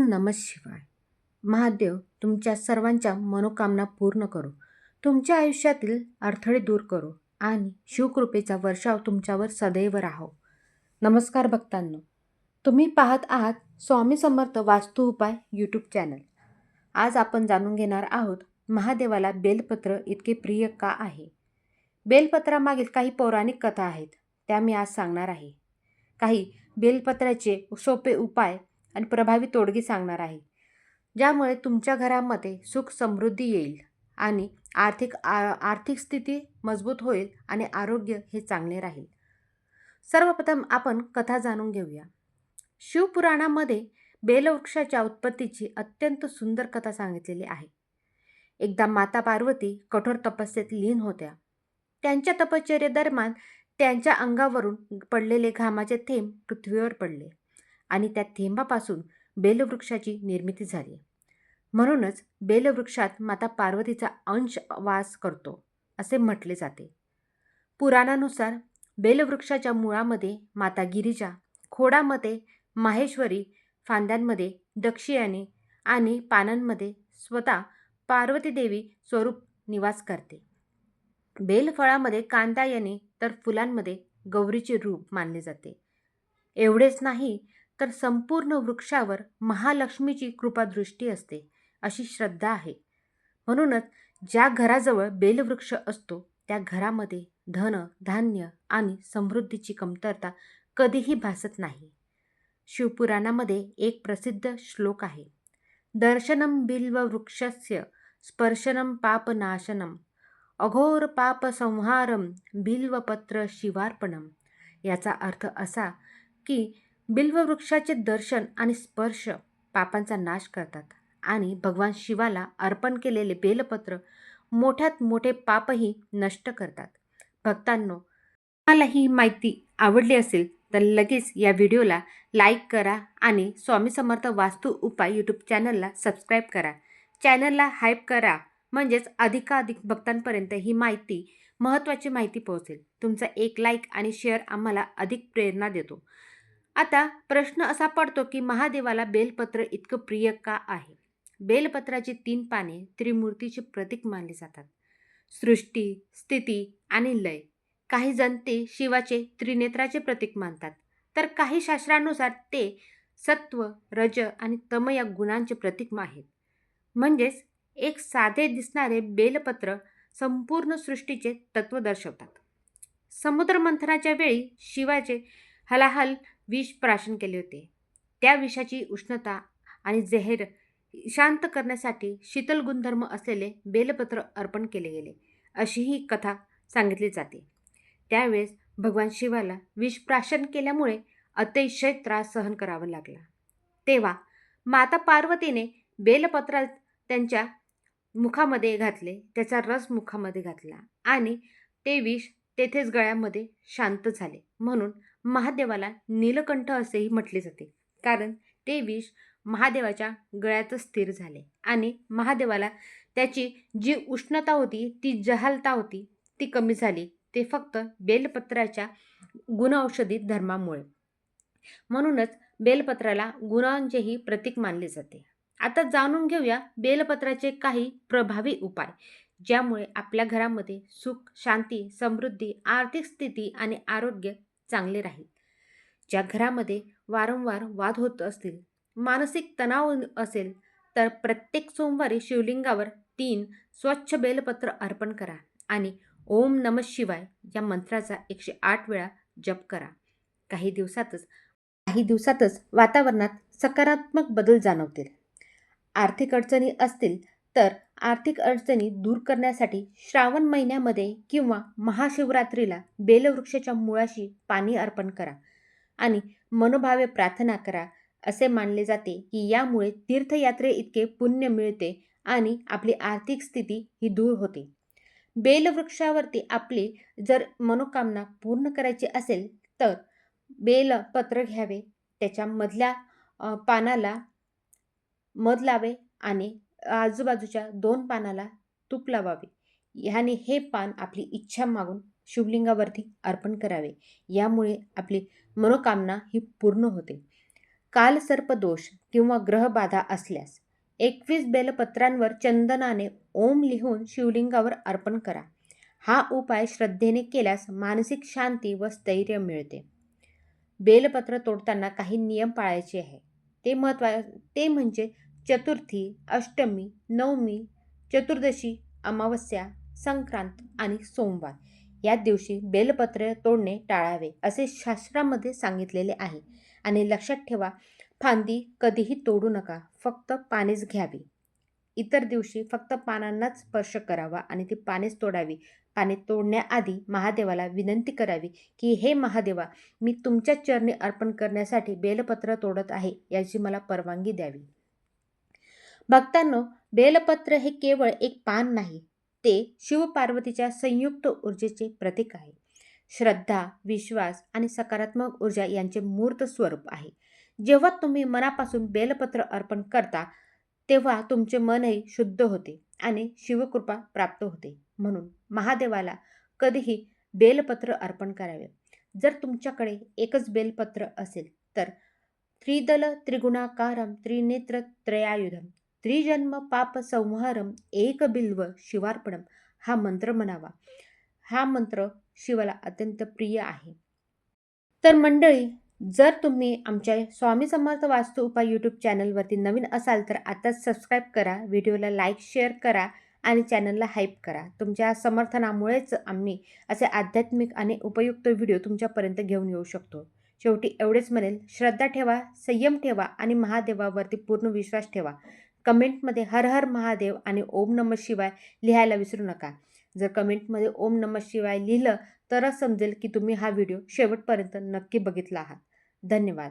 ओम नम शिवाय. महादेव तुमच्या सर्वांच्या मनोकामना पूर्ण करो. तुमच्या आयुष्यातील अडथळे दूर करो आणि शिवकृपेचा वर्षाव तुमच्यावर सदैव राहो. नमस्कार भक्तांनो. तुम्ही पाहत आहात स्वामी समर्थ वास्तू उपाय यूट्यूब चॅनल आज आपण जाणून घेणार आहोत महादेवाला बेलपत्र इतके प्रिय का आहे? बेलपत्रामागील काही पौराणिक कथा आहेत त्या मी आज सांगणार आहे. काही बेलपत्राचे सोपे उपाय आणि प्रभावी तोडगी सांगणार आहे. ज्यामुळे तुमच्या घरामध्ये सुख समृद्धी येईल आणि आर्थिक आ आर्थिक स्थिती मजबूत होईल आणि आरोग्य हे चांगले राहील. सर्वप्रथम आपण कथा जाणून घेऊया. शिवपुराणामध्ये बेलवृक्षाच्या उत्पत्तीची अत्यंत सुंदर कथा सांगितलेली आहे. एकदा माता पार्वती कठोर तपस्येत लीन होत्या. त्यांच्या तपश्चर्येदरम्यान त्यांच्या अंगावरून पडलेले घामाचे थेंब पृथ्वीवर पडले. आणि त्या थेंबापासून बेलवृक्षाची निर्मिती झाली. म्हणूनच बेलवृक्षात माता पार्वतीचा अंश वास करतो असे म्हटले जाते. पुराणानुसार बेलवृक्षाच्या मुळामध्ये माता गिरिजा खोडामध्ये माहेश्वरी फांद्यांमध्ये दक्षियाने आणि पानांमध्ये स्वतः पार्वती देवी स्वरूप निवास करते. बेलफळामध्ये कांदा याने तर फुलांमध्ये गौरीचे रूप मानले जाते. एवढेच नाही तर संपूर्ण वृक्षावर महालक्ष्मीची कृपादृष्टी असते अशी श्रद्धा आहे. म्हणूनच ज्या घराजवळ बेलवृक्ष असतो त्या घरामध्ये धन धान्य आणि समृद्धीची कमतरता कधीही भासत नाही. शिवपुराणामध्ये एक प्रसिद्ध श्लोक आहे. दर्शनम बिल्ववृक्षस्य स्पर्शनम पापनाशनम अघोर पापसंहारम बिल्वपत्र शिवार्पणम याचा अर्थ असा की बिल्ववृक्षाचे दर्शन आणि स्पर्श पापांचा नाश करतात आणि भगवान शिवाला अर्पण केलेले बेलपत्र मोठ्यात मोठे पापही नष्ट करतात. भक्तांनो तुम्हाला ही माहिती आवडली असेल तर लगेच या व्हिडिओला लाईक करा आणि स्वामी समर्थ वास्तू उपाय यूट्यूब चॅनलला सबस्क्राईब करा. चॅनलला हाईप करा म्हणजेच अधिकाधिक भक्तांपर्यंत ही माहिती महत्त्वाची माहिती पोहोचेल. तुमचा एक लाईक आणि शेअर आम्हाला अधिक प्रेरणा देतो. आता प्रश्न असा पडतो की महादेवाला बेलपत्र इतकं प्रिय का आहे? बेलपत्राची तीन पाने त्रिमूर्तीचे प्रतीक मानली जातात. सृष्टी स्थिती आणि लय. काही जण ते शिवाचे त्रिनेत्राचे प्रतीक मानतात. तर काही शास्त्रानुसार ते सत्व रज आणि तम या गुणांचे प्रतीक आहेत. म्हणजेच एक साधे दिसणारे बेलपत्र संपूर्ण सृष्टीचे तत्व दर्शवतात. समुद्रमंथनाच्या वेळी शिवाचे हलाहल विष प्राशन केले होते. त्या विषाची उष्णता आणि जेहेर शांत करण्यासाठी शीतल गुणधर्म असलेले बेलपत्र अर्पण केले गेले अशी ही कथा सांगितली जाते. त्यावेळेस भगवान शिवाला विष प्राशन केल्यामुळे अतिशय त्रास सहन करावा लागला. तेव्हा माता पार्वतीने बेलपत्रात त्यांच्या मुखामध्ये घातले त्याचा रस मुखामध्ये घातला आणि ते विष तेथेच गळ्यामध्ये शांत झाले. म्हणून महादेवाला नीलकंठ असेही म्हटले जाते. कारण ते विष महादेवाच्या गळ्यात स्थिर झाले आणि महादेवाला त्याची जी उष्णता होती ती जहालता होती ती कमी झाली. ते फक्त बेलपत्राच्या गुणऔषधी धर्मामुळे. म्हणूनच बेलपत्राला गुणांचेही प्रतीक मानले जाते. आता जाणून घेऊया बेलपत्राचे काही प्रभावी उपाय ज्यामुळे आपल्या घरामध्ये सुख शांती समृद्धी आर्थिक स्थिती आणि आरोग्य चांगले राहील. ज्या घरामध्ये वारंवार वाद होत असतील मानसिक तणाव असेल तर प्रत्येक सोमवारी शिवलिंगावर तीन स्वच्छ बेलपत्र अर्पण करा आणि ओम नम शिवाय या मंत्राचा एकशे आठ वेळा जप करा. काही दिवसातच काही दिवसातच वातावरणात सकारात्मक बदल जाणवतील. आर्थिक अडचणी असतील तर आर्थिक अडचणी दूर करण्यासाठी श्रावण महिन्यामध्ये किंवा महाशिवरात्रीला बेलवृक्षाच्या मुळाशी पाणी अर्पण करा आणि मनोभावे प्रार्थना करा असे मानले जाते की यामुळे तीर्थयात्रे इतके पुण्य मिळते आणि आपली आर्थिक स्थिती ही दूर होते. बेलवृक्षावरती आपली जर मनोकामना पूर्ण करायची असेल तर बेलपत्र घ्यावे त्याच्यामधल्या पानाला मध लावे आणि आजूबाजूच्या दोन पानाला तूप लावावे. ह्याने हे पान आपली इच्छा मागून शिवलिंगावरती अर्पण करावे. यामुळे आपली मनोकामना ही पूर्ण होते. कालसर्पदोष किंवा ग्रहबाधा असल्यास एकवीस बेलपत्रांवर चंदनाने ओम लिहून शिवलिंगावर अर्पण करा. हा उपाय श्रद्धेने केल्यास मानसिक शांती व स्थैर्य मिळते. बेलपत्र तोडताना काही नियम पाळायचे आहे. ते महत्त्वा ते म्हणजे चतुर्थी अष्टमी नवमी चतुर्दशी अमावस्या संक्रांत आणि सोमवार. या दिवशी बेलपत्र तोडणे टाळावे असे शास्त्रामध्ये सांगितलेले आहे. आणि लक्षात ठेवा फांदी कधीही तोडू नका फक्त पानेच घ्यावी. इतर दिवशी फक्त पानांनाच स्पर्श करावा आणि ती पानेच तोडावी. पाने तोडण्याआधी महादेवाला विनंती करावी की हे महादेवा मी तुमच्या चरणी अर्पण करण्यासाठी बेलपत्र तोडत आहे याची मला परवानगी द्यावी. भक्तांनो बेलपत्र हे केवळ एक पान नाही ते शिवपार्वतीच्या संयुक्त ऊर्जेचे प्रतीक आहे. श्रद्धा विश्वास आणि सकारात्मक ऊर्जा यांचे मूर्त स्वरूप आहे. जेव्हा तुम्ही मनापासून बेलपत्र अर्पण करता तेव्हा तुमचे मनही शुद्ध होते आणि शिवकृपा प्राप्त होते. म्हणून महादेवाला कधीही बेलपत्र अर्पण करावे. जर तुमच्याकडे एकच बेलपत्र असेल तर त्रिदल त्रिगुणाकारम त्रिनेत्र त्रयायुधम त्रिजन्म पाप संहारम एक बिल्व शिवार्पणम हा मंत्र म्हणावा. हा मंत्र शिवाला अत्यंत प्रिय आहे. तर मंडळी जर तुम्ही आमच्या स्वामी समर्थ वास्तू उपाय यूट्यूब चॅनलवरती नवीन असाल तर आताच सबस्क्राईब करा व्हिडिओला लाईक शेअर करा आणि चॅनलला हाईप करा. तुमच्या समर्थनामुळेच आम्ही असे आध्यात्मिक आणि उपयुक्त व्हिडिओ तुमच्यापर्यंत घेऊन येऊ शकतो. शेवटी एवढेच म्हणेल श्रद्धा ठेवा संयम ठेवा आणि महादेवावरती पूर्ण विश्वास ठेवा. कमेंटमध्ये हर हर महादेव आणि ओम नम शिवाय लिहायला विसरू नका. जर कमेंटमध्ये ओम नम शिवाय लिहिलं तरच समजेल की तुम्ही हा व्हिडिओ शेवटपर्यंत नक्की बघितला आहात. धन्यवाद.